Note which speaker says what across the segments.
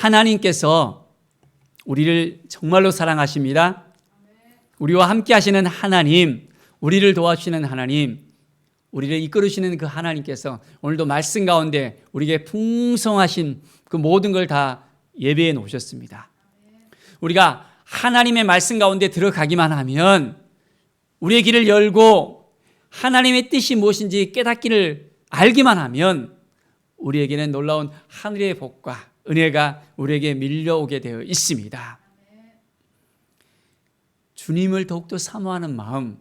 Speaker 1: 하나님께서 우리를 정말로 사랑하십니다. 우리와 함께 하시는 하나님, 우리를 도와주시는 하나님, 우리를 이끌으시는 그 하나님께서 오늘도 말씀 가운데 우리에게 풍성하신 그 모든 걸 다 예배해 놓으셨습니다. 우리가 하나님의 말씀 가운데 들어가기만 하면 우리의 길을 열고 하나님의 뜻이 무엇인지 깨닫기를 알기만 하면 우리에게는 놀라운 하늘의 복과 은혜가 우리에게 밀려오게 되어 있습니다. 주님을 더욱더 사모하는 마음,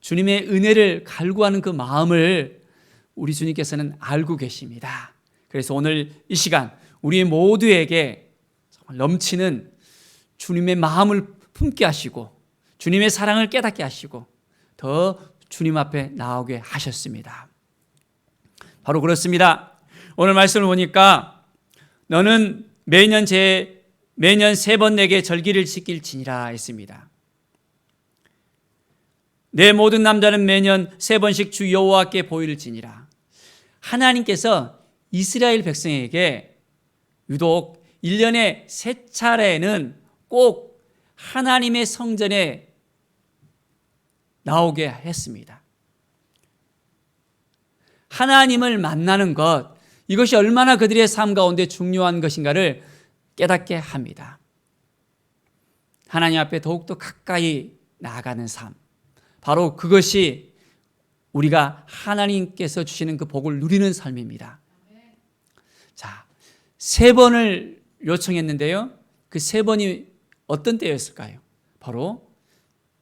Speaker 1: 주님의 은혜를 갈구하는 그 마음을 우리 주님께서는 알고 계십니다. 그래서 오늘 이 시간 우리 모두에게 넘치는 주님의 마음을 품게 하시고 주님의 사랑을 깨닫게 하시고 더 주님 앞에 나오게 하셨습니다. 바로 그렇습니다. 오늘 말씀을 보니까 너는 매년 제 매년 세 번 내게 절기를 지킬지니라 했습니다. 내 모든 남자는 매년 세 번씩 주 여호와께 보일지니라. 하나님께서 이스라엘 백성에게 유독 1년에 세 차례는 꼭 하나님의 성전에 나오게 했습니다. 하나님을 만나는 것, 이것이 얼마나 그들의 삶 가운데 중요한 것인가를 깨닫게 합니다. 하나님 앞에 더욱더 가까이 나아가는 삶. 바로 그것이 우리가 하나님께서 주시는 그 복을 누리는 삶입니다. 자, 세 번을 요청했는데요. 그 세 번이 어떤 때였을까요? 바로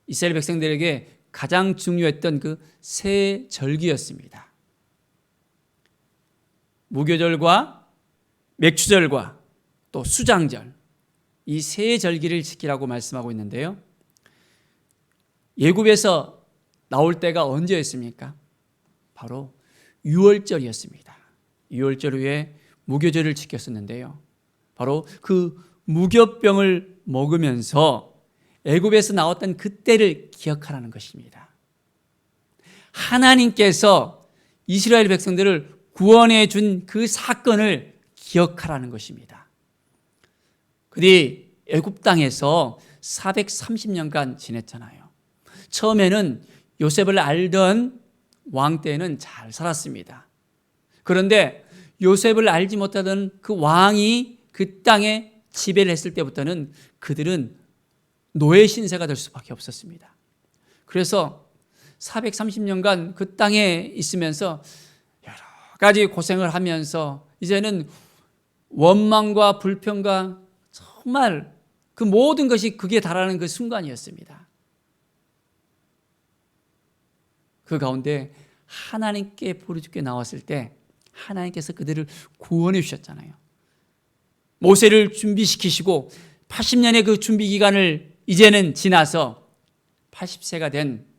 Speaker 1: 이스라엘 백성들에게 가장 중요했던 그 세 절기였습니다. 무교절과 맥추절과 또 수장절 이 세 절기를 지키라고 말씀하고 있는데요. 예굽에서 나올 때가 언제였습니까? 바로 6월절이었습니다. 6월절 후에 무교절을 지켰었는데요. 바로 그 무교병을 먹으면서 애굽에서 나왔던 그때를 기억하라는 것입니다. 하나님께서 이스라엘 백성들을 구원해 준 그 사건을 기억하라는 것입니다. 그들이 애굽 땅에서 430년간 지냈잖아요. 처음에는 요셉을 알던 왕 때는 잘 살았습니다. 그런데 요셉을 알지 못하던 그 왕이 그 땅에 지배를 했을 때부터는 그들은 노예 신세가 될 수밖에 없었습니다. 그래서 430년간 그 땅에 있으면서 가지 고생을 하면서 이제는 원망과 불평과 정말 그 모든 것이 극에 달하는 그 순간이었습니다. 그 가운데 하나님께 부르짖게 나왔을 때 하나님께서 그들을 구원해 주셨잖아요. 모세를 준비시키시고 80년의 그 준비 기간을 이제는 지나서 80세가 된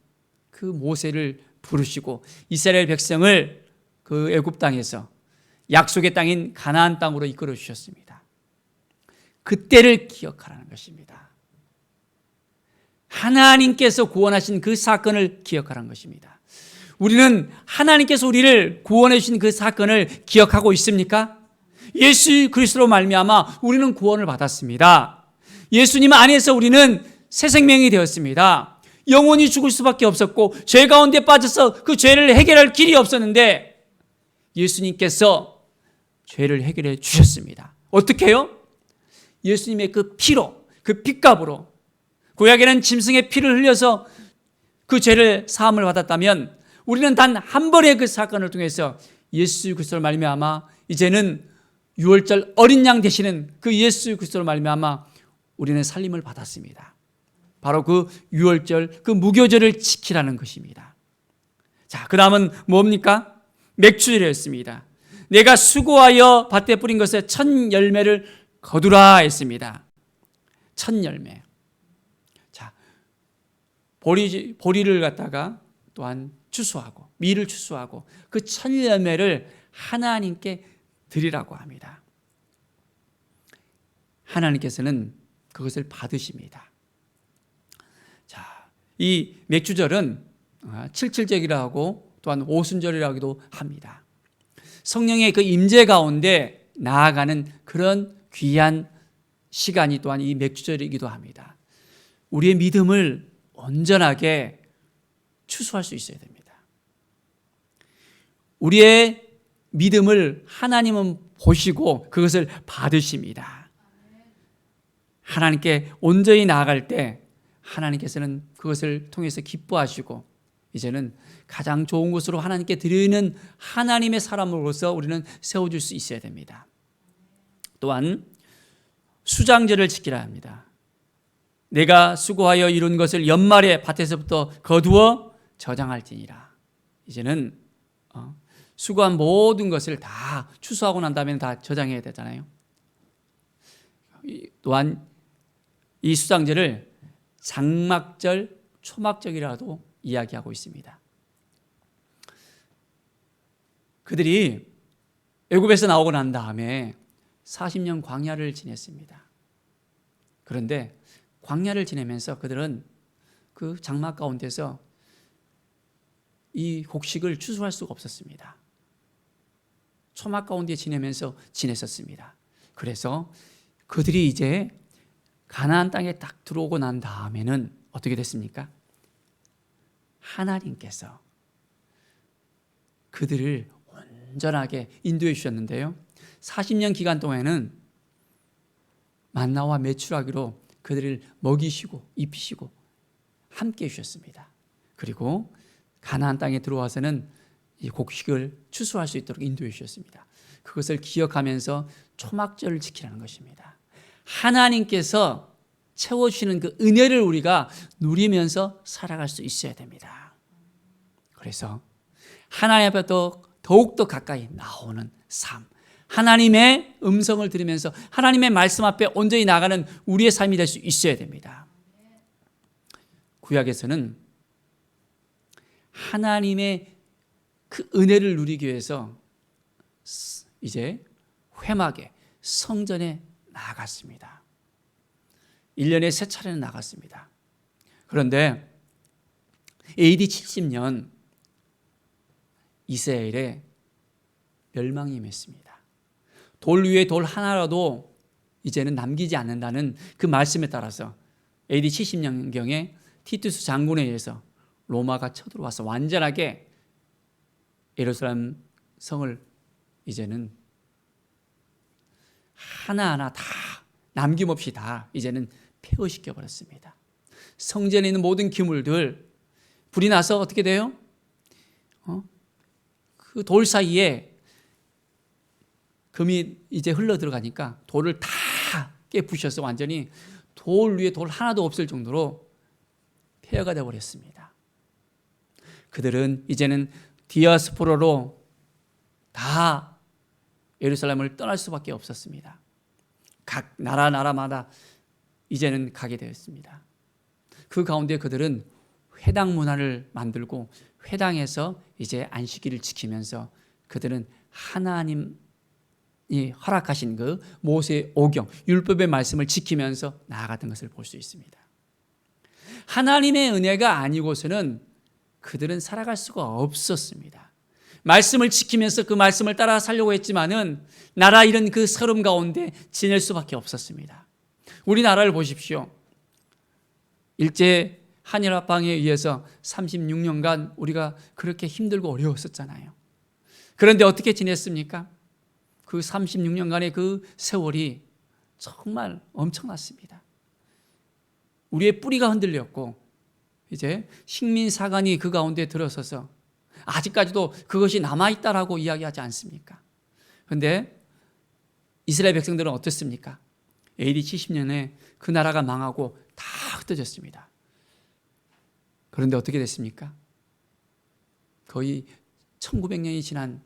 Speaker 1: 그 모세를 부르시고 이스라엘 백성을 그 애굽 땅에서 약속의 땅인 가나안 땅으로 이끌어 주셨습니다. 그때를 기억하라는 것입니다. 하나님께서 구원하신 그 사건을 기억하라는 것입니다. 우리는 하나님께서 우리를 구원해 주신 그 사건을 기억하고 있습니까? 예수 그리스도로 말미암아 우리는 구원을 받았습니다. 예수님 안에서 우리는 새 생명이 되었습니다. 영원히 죽을 수밖에 없었고 죄 가운데 빠져서 그 죄를 해결할 길이 없었는데 예수님께서 죄를 해결해 주셨습니다. 어떻게 요? 예수님의 그 피로, 그 핏값으로 구약에는 짐승의 피를 흘려서 그 죄를 사함을 받았다면 우리는 단 한 번의 그 사건을 통해서 예수 그리스도를 말미암아 이제는 6월절 어린 양 되시는 그 예수 그리스도를 말미암아 우리는 살림을 받았습니다. 바로 그 6월절 그 무교절을 지키라는 것입니다. 자, 그다음은 뭡니까? 맥주절이었습니다. 내가 수고하여 밭에 뿌린 것에 첫 열매를 거두라 했습니다. 첫 열매. 자, 보리 보리를 갖다가 또한 추수하고 밀을 추수하고 그 첫 열매를 하나님께 드리라고 합니다. 하나님께서는 그것을 받으십니다. 자, 이 맥주절은 아, 칠칠절이라 하고 또한 오순절이라고도 합니다. 성령의 그 임재 가운데 나아가는 그런 귀한 시간이 또한 이 맥주절이기도 합니다. 우리의 믿음을 온전하게 추수할 수 있어야 됩니다. 우리의 믿음을 하나님은 보시고 그것을 받으십니다. 하나님께 온전히 나아갈 때 하나님께서는 그것을 통해서 기뻐하시고 이제는 가장 좋은 것으로 하나님께 드리는 하나님의 사람으로서 우리는 세워줄 수 있어야 됩니다. 또한 수장제를 지키라 합니다. 내가 수고하여 이룬 것을 연말에 밭에서부터 거두어 저장할지니라. 이제는 어, 수고한 모든 것을 다 추수하고 난 다음에 다 저장해야 되잖아요. 또한 이 수장제를 장막절, 초막절이라도 이야기하고 있습니다. 그들이 애굽에서 나오고 난 다음에 40년 광야를 지냈습니다. 그런데 광야를 지내면서 그들은 그 장막 가운데서 이 곡식을 추수할 수가 없었습니다. 초막 가운데 지내면서 지냈었습니다. 그래서 그들이 이제 가나안 땅에 딱 들어오고 난 다음에는 어떻게 됐습니까? 하나님께서 그들을 온전하게 인도해 주셨는데요. 40년 기간 동안에는 만나와 매출하기로 그들을 먹이시고 입히시고 함께 해 주셨습니다. 그리고 가나안 땅에 들어와서는 이 곡식을 추수할 수 있도록 인도해 주셨습니다. 그것을 기억하면서 초막절을 지키라는 것입니다. 하나님께서 채워주시는 그 은혜를 우리가 누리면서 살아갈 수 있어야 됩니다. 그래서 하나님 앞에 더 더욱더 가까이 나오는 삶. 하나님의 음성을 들으면서 하나님의 말씀 앞에 온전히 나가는 우리의 삶이 될 수 있어야 됩니다. 구약에서는 하나님의 그 은혜를 누리기 위해서 이제 회막에 성전에 나갔습니다. 1년에 세 차례는 나갔습니다. 그런데 AD 70년 이스라엘에 멸망이 임했습니다. 돌 위에 돌 하나라도 이제는 남기지 않는다는 그 말씀에 따라서 AD 70년경에 티투스 장군에 의해서 로마가 쳐들어와서 완전하게 예루살렘 성을 이제는 하나하나 다 남김없이 다 이제는 폐허시켜 버렸습니다. 성전에 있는 모든 기물들 불이 나서 어떻게 돼요? 어? 그 돌 사이에 금이 이제 흘러 들어가니까 돌을 다 깨부셔서 완전히 돌 위에 돌 하나도 없을 정도로 폐허가 되어 버렸습니다. 그들은 이제는 디아스포로로 다 예루살렘을 떠날 수밖에 없었습니다. 각 나라 나라마다 이제는 가게 되었습니다. 그 가운데 그들은 회당 문화를 만들고 회당에서 이제 안식일을 지키면서 그들은 하나님 이 허락하신 그 모세 오경 율법의 말씀을 지키면서 나아갔던 것을 볼 수 있습니다. 하나님의 은혜가 아니고서는 그들은 살아갈 수가 없었습니다. 말씀을 지키면서 그 말씀을 따라 살려고 했지만은 나라 이런 그 서름 가운데 지낼 수밖에 없었습니다. 우리나라를 보십시오. 일제 한일 합방에 의해서 36년간 우리가 그렇게 힘들고 어려웠었잖아요. 그런데 어떻게 지냈습니까? 그 36년간의 그 세월이 정말 엄청났습니다. 우리의 뿌리가 흔들렸고 이제 식민 사관이 그 가운데 들어서서 아직까지도 그것이 남아 있다라고 이야기하지 않습니까? 그런데 이스라엘 백성들은 어떻습니까? AD 70년에 그 나라가 망하고 다 흩어졌습니다. 그런데 어떻게 됐습니까? 거의 1900년이 지난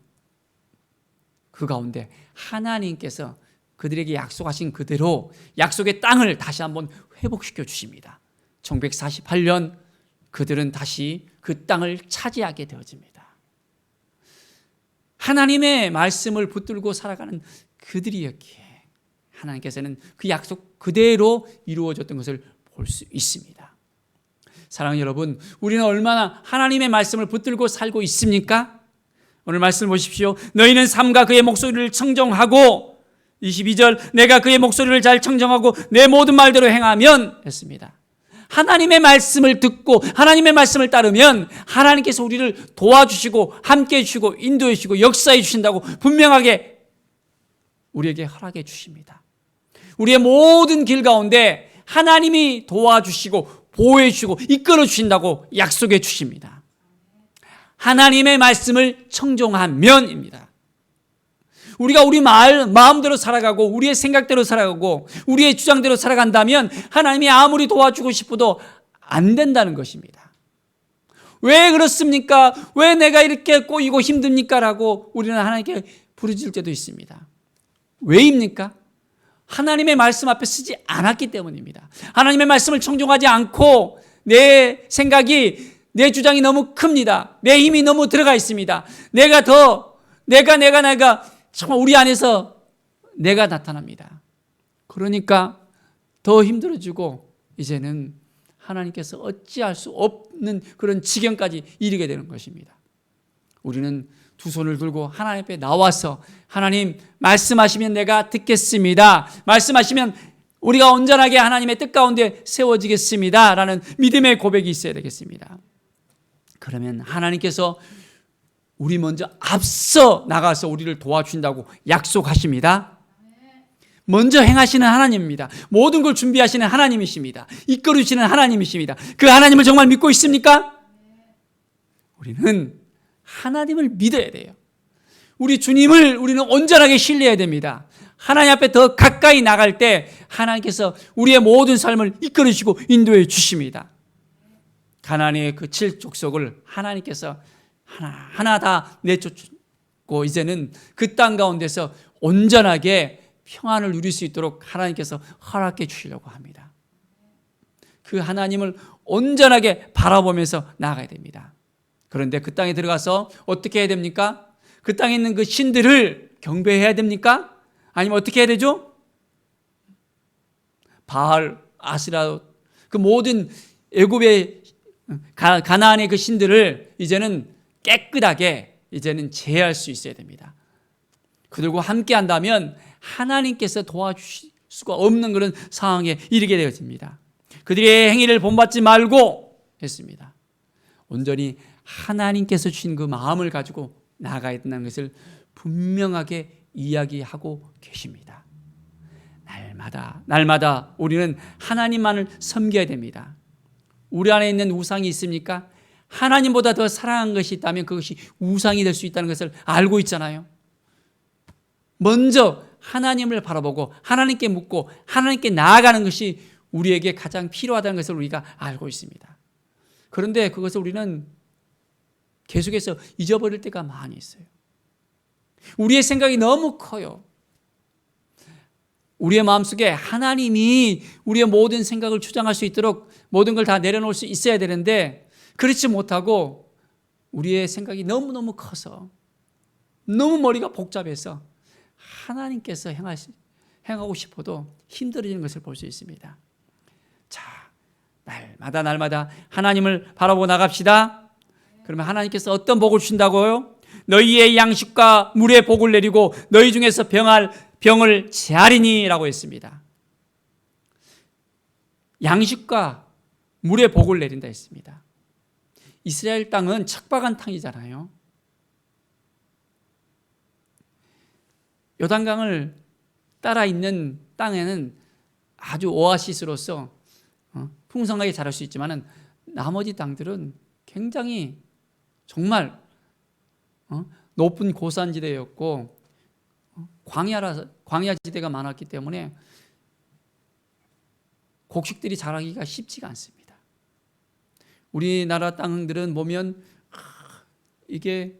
Speaker 1: 그 가운데 하나님께서 그들에게 약속하신 그대로 약속의 땅을 다시 한번 회복시켜 주십니다. 1948년 그들은 다시 그 땅을 차지하게 되어집니다. 하나님의 말씀을 붙들고 살아가는 그들이었기에 하나님께서는 그 약속 그대로 이루어졌던 것을 볼 수 있습니다. 사랑하는 여러분, 우리는 얼마나 하나님의 말씀을 붙들고 살고 있습니까? 오늘 말씀 보십시오. 너희는 삶과 그의 목소리를 청정하고 22절 내가 그의 목소리를 잘 청정하고 내 모든 말대로 행하면 했습니다. 하나님의 말씀을 듣고 하나님의 말씀을 따르면 하나님께서 우리를 도와주시고 함께 해주시고 인도해 주시고 역사해 주신다고 분명하게 우리에게 허락해 주십니다. 우리의 모든 길 가운데 하나님이 도와주시고 보호해 주시고 이끌어 주신다고 약속해 주십니다. 하나님의 말씀을 청종하면입니다. 우리가 우리 말, 마음대로 살아가고 우리의 생각대로 살아가고 우리의 주장대로 살아간다면 하나님이 아무리 도와주고 싶어도 안 된다는 것입니다. 왜 그렇습니까? 왜 내가 이렇게 꼬이고 힘듭니까? 라고 우리는 하나님께 부르짖을 때도 있습니다. 왜입니까? 하나님의 말씀 앞에 쓰지 않았기 때문입니다. 하나님의 말씀을 청종하지 않고 내 생각이 내 주장이 너무 큽니다. 내 힘이 너무 들어가 있습니다. 내가 더 내가 내가 내가 정말 우리 안에서 내가 나타납니다. 그러니까 더 힘들어지고 이제는 하나님께서 어찌할 수 없는 그런 지경까지 이르게 되는 것입니다. 우리는 두 손을 들고 하나님 앞에 나와서 하나님 말씀하시면 내가 듣겠습니다. 말씀하시면 우리가 온전하게 하나님의 뜻 가운데 세워지겠습니다. 라는 믿음의 고백이 있어야 되겠습니다. 그러면 하나님께서 우리 먼저 앞서 나가서 우리를 도와준다고 약속하십니다. 먼저 행하시는 하나님입니다. 모든 걸 준비하시는 하나님이십니다. 이끌으시는 하나님이십니다. 그 하나님을 정말 믿고 있습니까? 우리는 하나님을 믿어야 돼요. 우리 주님을 우리는 온전하게 신뢰해야 됩니다. 하나님 앞에 더 가까이 나갈 때 하나님께서 우리의 모든 삶을 이끌으시고 인도해 주십니다. 가나안의 그 칠족속을 하나님께서 하나 하나 다 내쫓고 이제는 그 땅 가운데서 온전하게 평안을 누릴 수 있도록 하나님께서 허락해 주시려고 합니다. 그 하나님을 온전하게 바라보면서 나아가야 됩니다. 그런데 그 땅에 들어가서 어떻게 해야 됩니까? 그 땅에 있는 그 신들을 경배해야 됩니까? 아니면 어떻게 해야 되죠? 바알, 아스라 그 모든 애굽의 가나안의 그 신들을 이제는 깨끗하게 이제는 제할 수 있어야 됩니다. 그들과 함께 한다면 하나님께서 도와주실 수가 없는 그런 상황에 이르게 되어집니다. 그들의 행위를 본받지 말고 했습니다. 온전히 하나님께서 주신 그 마음을 가지고 나아가야 된다는 것을 분명하게 이야기하고 계십니다. 날마다, 날마다 우리는 하나님만을 섬겨야 됩니다. 우리 안에 있는 우상이 있습니까? 하나님보다 더 사랑한 것이 있다면 그것이 우상이 될 수 있다는 것을 알고 있잖아요. 먼저 하나님을 바라보고 하나님께 묻고 하나님께 나아가는 것이 우리에게 가장 필요하다는 것을 우리가 알고 있습니다. 그런데 그것을 우리는 계속해서 잊어버릴 때가 많이 있어요. 우리의 생각이 너무 커요. 우리의 마음속에 하나님이 우리의 모든 생각을 주장할 수 있도록 모든 걸 다 내려놓을 수 있어야 되는데 그렇지 못하고 우리의 생각이 너무너무 커서 너무 머리가 복잡해서 하나님께서 행하시, 행하고 싶어도 힘들어지는 것을 볼 수 있습니다. 자, 날마다 날마다 하나님을 바라보고 나갑시다. 그러면 하나님께서 어떤 복을 주신다고요? 너희의 양식과 물의 복을 내리고 너희 중에서 병할 병을 제하리니라고 했습니다. 양식과 물의 복을 내린다 했습니다. 이스라엘 땅은 척박한 땅이잖아요. 요단강을 따라 있는 땅에는 아주 오아시스로서 어, 풍성하게 자랄 수 있지만은 나머지 땅들은 굉장히 정말 어, 높은 고산지대였고 어, 광야라 광야 지대가 많았기 때문에 곡식들이 자라기가 쉽지가 않습니다. 우리나라 땅들은 보면 이게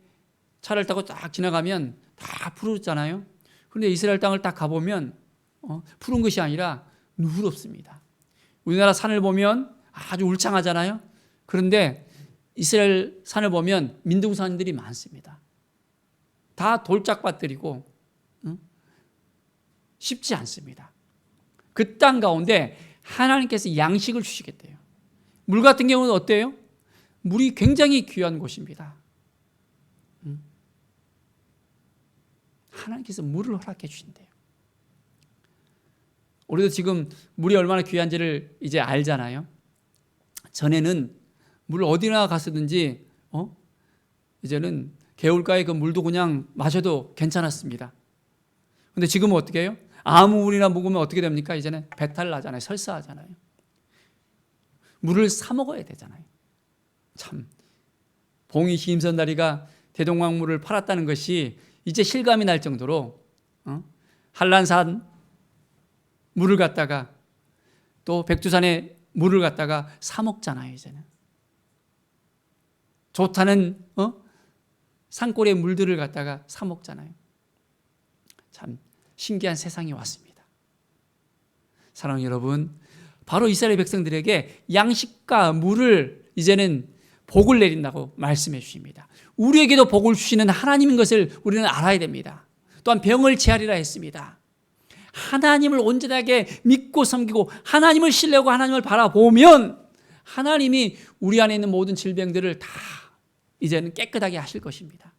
Speaker 1: 차를 타고 딱 지나가면 다 푸르잖아요. 그런데 이스라엘 땅을 딱 가보면 어, 푸른 것이 아니라 누렇습니다. 우리나라 산을 보면 아주 울창하잖아요. 그런데 이스라엘 산을 보면 민둥산들이 많습니다. 다 돌짝밭들이고 응? 쉽지 않습니다. 그 땅 가운데 하나님께서 양식을 주시겠대요. 물 같은 경우는 어때요? 물이 굉장히 귀한 곳입니다. 응? 하나님께서 물을 허락해 주신대요. 우리도 지금 물이 얼마나 귀한지를 이제 알잖아요. 전에는 물 어디나 갔었든지 어? 이제는 개울가에 그 물도 그냥 마셔도 괜찮았습니다. 근데 지금은 어떻게 해요? 아무 물이나 먹으면 어떻게 됩니까? 이제는 배탈 나잖아요. 설사하잖아요. 물을 사 먹어야 되잖아요. 참 봉이 김선다리가 대동강물을 팔았다는 것이 이제 실감이 날 정도로 어? 한란산 물을 갖다가 또 백두산에 물을 갖다가 사 먹잖아요 이제는 좋다는 어? 산골의 물들을 갖다가 사 먹잖아요. 참 신기한 세상이 왔습니다. 사랑하는 여러분, 바로 이스라엘 백성들에게 양식과 물을 이제는 복을 내린다고 말씀해 주십니다. 우리에게도 복을 주시는 하나님인 것을 우리는 알아야 됩니다. 또한 병을 제하리라 했습니다. 하나님을 온전하게 믿고 섬기고 하나님을 신뢰하고 하나님을 바라보면 하나님이 우리 안에 있는 모든 질병들을 다 이제는 깨끗하게 하실 것입니다.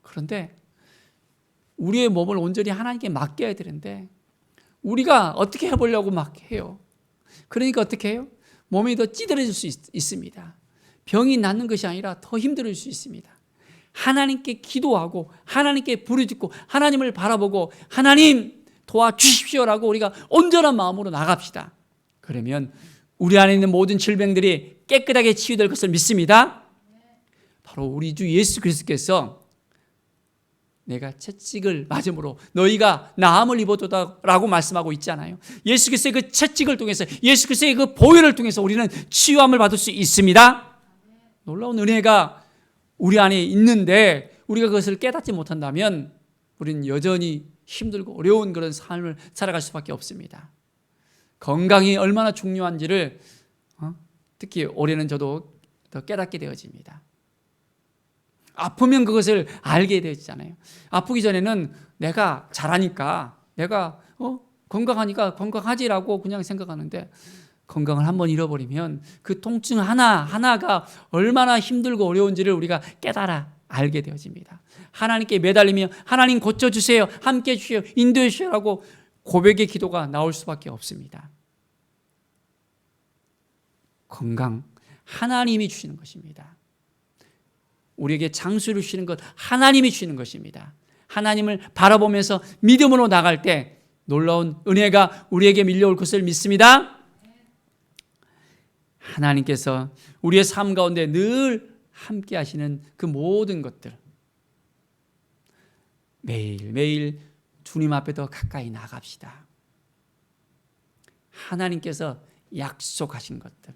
Speaker 1: 그런데 우리의 몸을 온전히 하나님께 맡겨야 되는데 우리가 어떻게 해보려고 막 해요. 그러니까 어떻게 해요? 몸이 더 찌들어질 수 있, 습니다 병이 낫는 것이 아니라 더 힘들어질 수 있습니다. 하나님께 기도하고 하나님께 부르짖고 하나님을 바라보고 하나님 도와주십시오라고 우리가 온전한 마음으로 나갑시다. 그러면 우리 안에 있는 모든 질병들이 깨끗하게 치유될 것을 믿습니다. 바로 우리 주 예수 그리스도께서 내가 채찍을 맞음으로 너희가 나음을 입어도다라고 말씀하고 있잖아요. 예수 그리스도의 그 채찍을 통해서 예수 그리스도의 그 보혈을 통해서 우리는 치유함을 받을 수 있습니다. 놀라운 은혜가 우리 안에 있는데 우리가 그것을 깨닫지 못한다면 우리는 여전히 힘들고 어려운 그런 삶을 살아갈 수밖에 없습니다. 건강이 얼마나 중요한지를 어? 특히 올해는 저도 더 깨닫게 되어집니다. 아프면 그것을 알게 되잖아요. 아프기 전에는 내가 잘하니까 내가 어? 건강하니까 건강하지라고 그냥 생각하는데 건강을 한번 잃어버리면 그 통증 하나 하나가 얼마나 힘들고 어려운지를 우리가 깨달아 알게 되어집니다. 하나님께 매달리며 하나님 고쳐 주세요. 함께 주세요. 인도해 주시라고 고백의 기도가 나올 수밖에 없습니다. 건강 하나님이 주시는 것입니다. 우리에게 장수를 주시는 것 하나님이 주시는 것입니다. 하나님을 바라보면서 믿음으로 나갈 때 놀라운 은혜가 우리에게 밀려올 것을 믿습니다. 하나님께서 우리의 삶 가운데 늘 함께 하시는 그 모든 것들 매일매일 주님 앞에 더 가까이 나갑시다. 하나님께서 약속하신 것들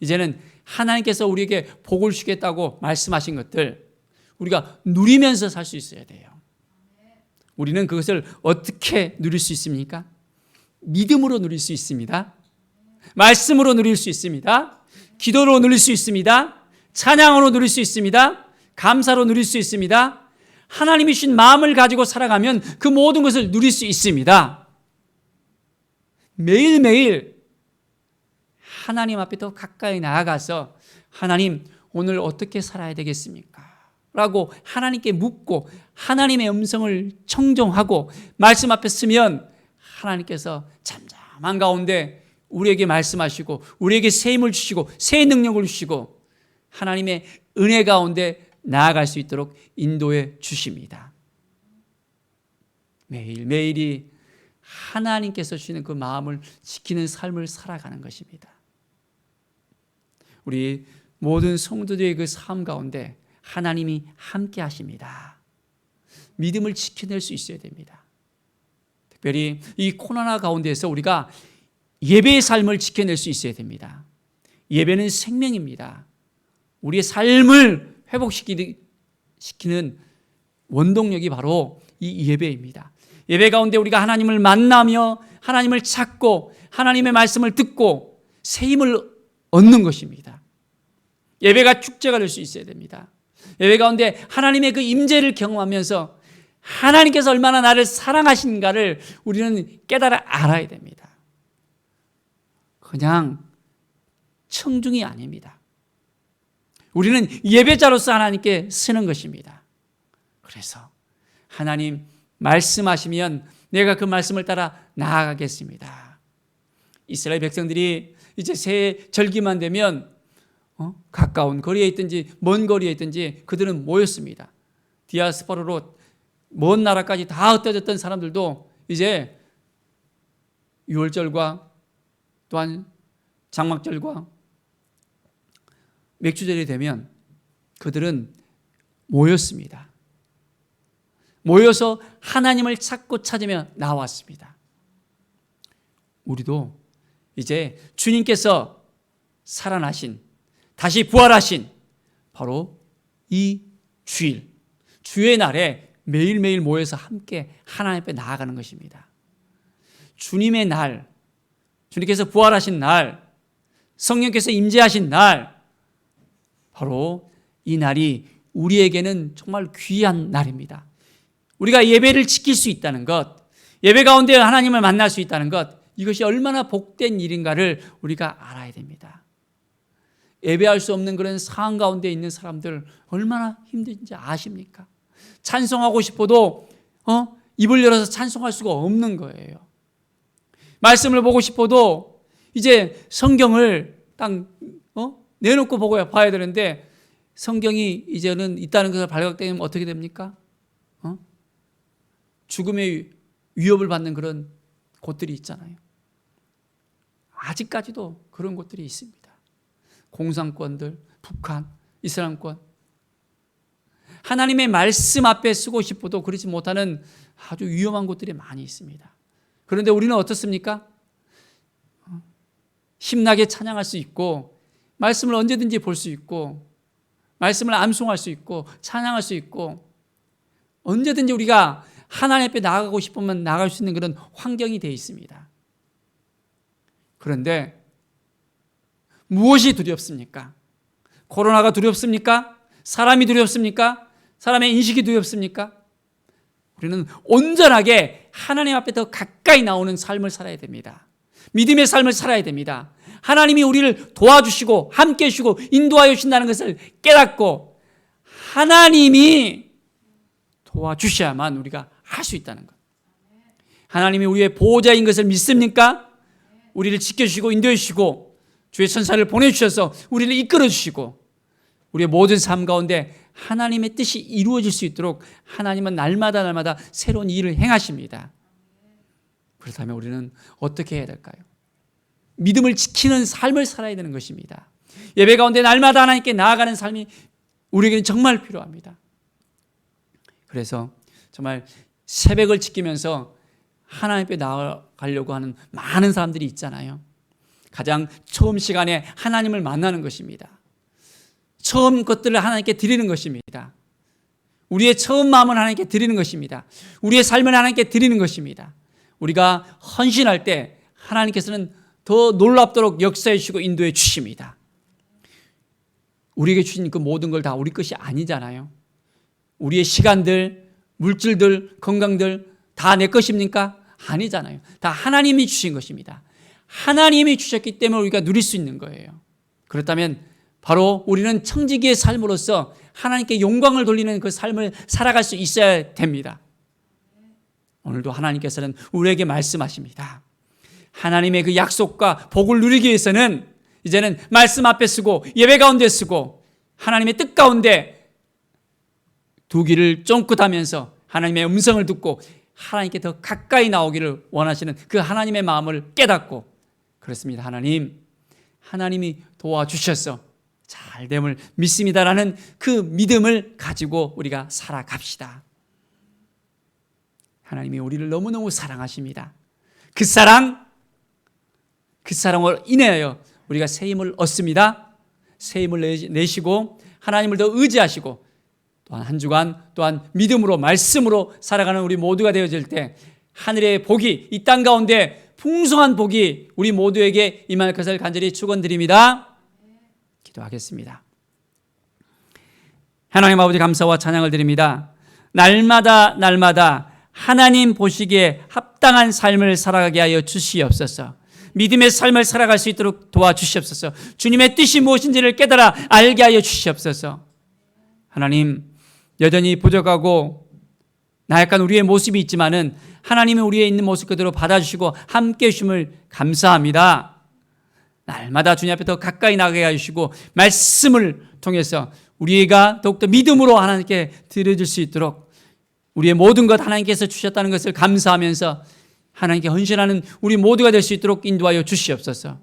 Speaker 1: 이제는 하나님께서 우리에게 복을 주겠다고 말씀하신 것들 우리가 누리면서 살 수 있어야 돼요. 우리는 그것을 어떻게 누릴 수 있습니까? 믿음으로 누릴 수 있습니다. 말씀으로 누릴 수 있습니다. 기도로 누릴 수 있습니다. 찬양으로 누릴 수 있습니다. 감사로 누릴 수 있습니다. 하나님이 주신 마음을 가지고 살아가면 그 모든 것을 누릴 수 있습니다. 매일매일 하나님 앞에 더 가까이 나아가서 하나님 오늘 어떻게 살아야 되겠습니까? 라고 하나님께 묻고 하나님의 음성을 청정하고 말씀 앞에 쓰면 하나님께서 잠잠한 가운데 우리에게 말씀하시고 우리에게 새 힘을 주시고 새 능력을 주시고 하나님의 은혜 가운데 나아갈 수 있도록 인도해 주십니다. 매일매일이 하나님께서 주시는 그 마음을 지키는 삶을 살아가는 것입니다. 우리 모든 성도들의 그 삶 가운데 하나님이 함께 하십니다. 믿음을 지켜낼 수 있어야 됩니다. 특별히 이 코로나 가운데서 우리가 예배의 삶을 지켜낼 수 있어야 됩니다. 예배는 생명입니다. 우리의 삶을 회복시키는 원동력이 바로 이 예배입니다. 예배 가운데 우리가 하나님을 만나며 하나님을 찾고 하나님의 말씀을 듣고 새 힘을 얻는 것입니다. 예배가 축제가 될 수 있어야 됩니다. 예배 가운데 하나님의 그 임재를 경험하면서 하나님께서 얼마나 나를 사랑하신가를 우리는 깨달아 알아야 됩니다. 그냥 청중이 아닙니다. 우리는 예배자로서 하나님께 쓰는 것입니다. 그래서 하나님 말씀하시면 내가 그 말씀을 따라 나아가겠습니다. 이스라엘 백성들이 이제 새 절기만 되면 어? 가까운 거리에 있든지 먼 거리에 있든지 그들은 모였습니다. 디아스포라로 먼 나라까지 다 흩어졌던 사람들도 이제 유월절과 또한 장막절과 맥주절이 되면 그들은 모였습니다. 모여서 하나님을 찾고 찾으며 나왔습니다. 우리도 이제 주님께서 살아나신, 다시 부활하신 바로 이 주일, 주의 날에 매일매일 모여서 함께 하나님 앞에 나아가는 것입니다. 주님의 날, 주님께서 부활하신 날, 성령께서 임재하신 날, 바로 이 날이 우리에게는 정말 귀한 날입니다. 우리가 예배를 지킬 수 있다는 것, 예배 가운데 하나님을 만날 수 있다는 것, 이것이 얼마나 복된 일인가를 우리가 알아야 됩니다. 예배할 수 없는 그런 상황 가운데 있는 사람들 얼마나 힘든지 아십니까? 찬송하고 싶어도 어? 입을 열어서 찬송할 수가 없는 거예요. 말씀을 보고 싶어도 이제 성경을 딱 어? 내놓고 보고 봐야 되는데 성경이 이제는 있다는 것을 발각되면 어떻게 됩니까? 어? 죽음의 위협을 받는 그런 곳들이 있잖아요. 아직까지도 그런 곳들이 있습니다. 공산권들, 북한, 이슬람권. 하나님의 말씀 앞에 쓰고 싶어도 그러지 못하는 아주 위험한 곳들이 많이 있습니다. 그런데 우리는 어떻습니까? 힘나게 찬양할 수 있고, 말씀을 언제든지 볼 수 있고, 말씀을 암송할 수 있고, 찬양할 수 있고, 언제든지 우리가 하나님 앞에 나아가고 싶으면 나갈 수 있는 그런 환경이 되어 있습니다. 그런데 무엇이 두렵습니까? 코로나가 두렵습니까? 사람이 두렵습니까? 사람의 인식이 두렵습니까? 우리는 온전하게 하나님 앞에 더 가까이 나오는 삶을 살아야 됩니다. 믿음의 삶을 살아야 됩니다. 하나님이 우리를 도와주시고 함께 해주시고 인도하여 주신다는 것을 깨닫고 하나님이 도와주셔야만 우리가 할 수 있다는 것. 하나님이 우리의 보호자인 것을 믿습니까? 우리를 지켜주시고 인도해 주시고 주의 천사를 보내주셔서 우리를 이끌어 주시고 우리의 모든 삶 가운데 하나님의 뜻이 이루어질 수 있도록 하나님은 날마다 날마다 새로운 일을 행하십니다. 그렇다면 우리는 어떻게 해야 될까요? 믿음을 지키는 삶을 살아야 되는 것입니다. 예배 가운데 날마다 하나님께 나아가는 삶이 우리에게는 정말 필요합니다. 그래서 정말 새벽을 지키면서 하나님 앞에 나아가려고 하는 많은 사람들이 있잖아요. 가장 처음 시간에 하나님을 만나는 것입니다. 처음 것들을 하나님께 드리는 것입니다. 우리의 처음 마음을 하나님께 드리는 것입니다. 우리의 삶을 하나님께 드리는 것입니다. 우리가 헌신할 때 하나님께서는 더 놀랍도록 역사해 주시고 인도해 주십니다. 우리에게 주신 그 모든 걸 다 우리 것이 아니잖아요. 우리의 시간들, 물질들, 건강들 다 내 것입니까? 아니잖아요. 다 하나님이 주신 것입니다. 하나님이 주셨기 때문에 우리가 누릴 수 있는 거예요. 그렇다면 바로 우리는 청지기의 삶으로서 하나님께 영광을 돌리는 그 삶을 살아갈 수 있어야 됩니다. 오늘도 하나님께서는 우리에게 말씀하십니다. 하나님의 그 약속과 복을 누리기 위해서는 이제는 말씀 앞에 쓰고 예배 가운데 쓰고 하나님의 뜻 가운데 두 귀를 쫑긋하면서 하나님의 음성을 듣고 하나님께 더 가까이 나오기를 원하시는 그 하나님의 마음을 깨닫고 그렇습니다. 하나님, 하나님이 도와주셔서 잘 됨을 믿습니다라는 그 믿음을 가지고 우리가 살아갑시다. 하나님이 우리를 너무너무 사랑하십니다. 그 사랑, 그 사랑으로 인하여 우리가 새 힘을 얻습니다. 새 힘을 내시고 하나님을 더 의지하시고 또한 한 주간 또한 믿음으로 말씀으로 살아가는 우리 모두가 되어질 때 하늘의 복이 이 땅 가운데 풍성한 복이 우리 모두에게 임할 것을 간절히 축원드립니다. 기도하겠습니다. 하나님 아버지 감사와 찬양을 드립니다. 날마다 날마다 하나님 보시기에 합당한 삶을 살아가게 하여 주시옵소서. 믿음의 삶을 살아갈 수 있도록 도와주시옵소서. 주님의 뜻이 무엇인지를 깨달아 알게 하여 주시옵소서. 하나님, 여전히 부족하고 나약한 우리의 모습이 있지만은 하나님은 우리의 있는 모습 그대로 받아주시고 함께 해주심을 감사합니다. 날마다 주님 앞에 더 가까이 나가게 해주시고 말씀을 통해서 우리가 더욱더 믿음으로 하나님께 드려줄 수 있도록 우리의 모든 것 하나님께서 주셨다는 것을 감사하면서 하나님께 헌신하는 우리 모두가 될 수 있도록 인도하여 주시옵소서.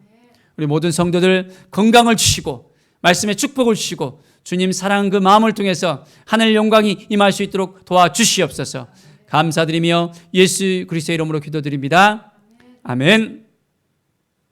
Speaker 1: 우리 모든 성도들 건강을 주시고 말씀의 축복을 주시고 주님 사랑 그 마음을 통해서 하늘 영광이 임할 수 있도록 도와주시옵소서. 감사드리며 예수 그리스도의 이름으로 기도드립니다. 아멘.